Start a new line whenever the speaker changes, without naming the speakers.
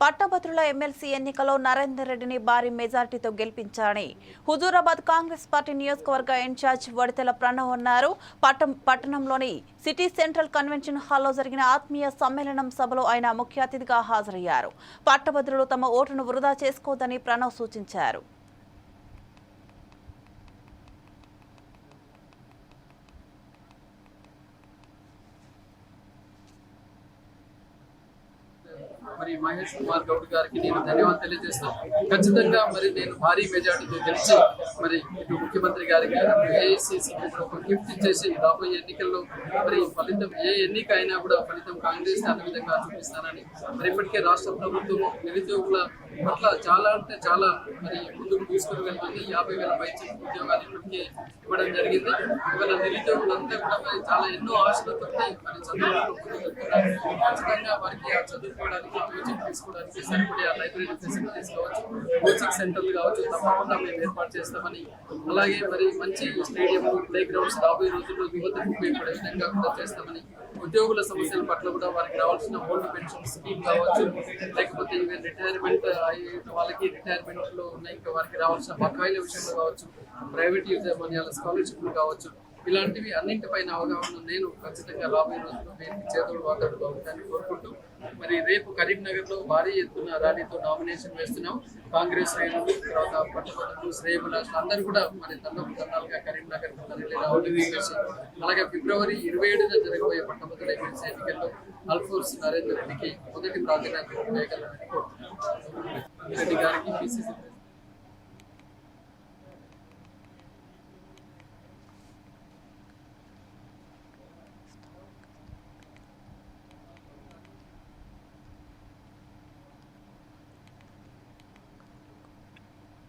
పట్టభద్రుల ఎమ్మెల్సీ ఎన్నికలో నరేందర్ రెడ్డిని భారీ మెజార్టీతో గెలిపించారని. హుజూరాబాద్ కాంగ్రెస్ పార్టీ నియోజకవర్గ ఇన్ఛార్జ్ వడితెల ప్రణవ్ అన్నారు. పట్టం పట్టణంలోని సిటీ సెంట్రల్ కన్వెన్షన్ హాల్లో జరిగిన ఆత్మీయ సమ్మేళనం సభలో ఆయన ముఖ్య అతిథిగా హాజరయ్యారు. పట్టభద్రులు తమ ఓటును వృధా చేసుకోవద్దని ప్రణవ్ సూచించారు.
మరి మహేష్ కుమార్ గౌడ్ గారికి నేను ధన్యవాదాలు తెలియజేస్తాను. ఖచ్చితంగా మరి నేను భారీ మెజార్టీతో గెలిచి మరి ఇటు ముఖ్యమంత్రి గారికి ఏఐసిసి ఒక గిఫ్ట్ ఇచ్చేసి రాబోయే ఎన్నికల్లో మరి ఫలితం ఏ ఎన్నిక అయినా కూడా ఫలితం కాంగ్రెస్ అనే విధంగా చూపిస్తానని మరి ఇప్పటికే రాష్ట్ర ప్రభుత్వం నిరుద్యోగుల పట్ల చాలా అంటే చాలా మరి ముందుకు తీసుకుని వెళ్తుంది యాభై వేల పైచి ఉద్యోగాలు ఇప్పటికే ఇవ్వడం జరిగింది. ఇవాళ నిరుద్యోగులంతా కూడా మరి చాలా ఎన్నో ఆశలతో మరి చదువుకుంటూ ఖచ్చితంగా వారికి ఆ చదువుకోవడానికి కోచింగ్ తీసుకోవడానికి సరిపడే ఆ లైబ్రరీ ఫెసిలిటీస్ కావచ్చు కోచింగ్ సెంటర్లు కావచ్చు తప్పకుండా మేము ఏర్పాటు చేస్తామని. అలాగే మరి మంచి స్టేడియం ప్లే గ్రౌండ్స్ రాబోయే రోజుల్లో యువతకు ఉపయోగపడే విధంగా కూడా చేస్తామని. ఉద్యోగుల సమస్యల పట్ల కూడా వారికి రావాల్సిన ఓల్డ్ పెన్షన్ స్కీమ్ కావచ్చు లేకపోతే ఇవి రిటైర్మెంట్ వాళ్ళకి రిటైర్మెంట్లో ఉన్న ఇంకా వారికి రావాల్సిన బకాయిల విషయంలో కావచ్చు ప్రైవేట్ యాజమాన్యాల స్కాలర్షిప్లు కావచ్చు ఇలాంటివి అన్నింటిపైన అవగాహన నేను ఖచ్చితంగా రాబోయే రోజుల్లో నేను చేతుడు వాతాడు ఉంటానని కోరుకుంటూ మరి రేపు కరీంనగర్లో భారీ ఎత్తున ర్యాలీతో నామినేషన్ వేస్తున్నాం. కాంగ్రెస్ శ్రేణులు తర్వాత పట్టుబడులు శ్రేయబులాసులు అందరూ కూడా మరి తండ్రి తండాలుగా కరీంనగర్ అలాగే ఫిబ్రవరి ఇరవై ఏడున జరగబోయే పట్టభద్రుల ఎమ్మెల్సీ ఎన్నికల్లో అల్ఫోర్స్ నరేందర్ రెడ్డికి మొదటి ప్రాధాన్యత వేయగలరని కోరుతున్నాను రెడ్డి గారికి పిసిసి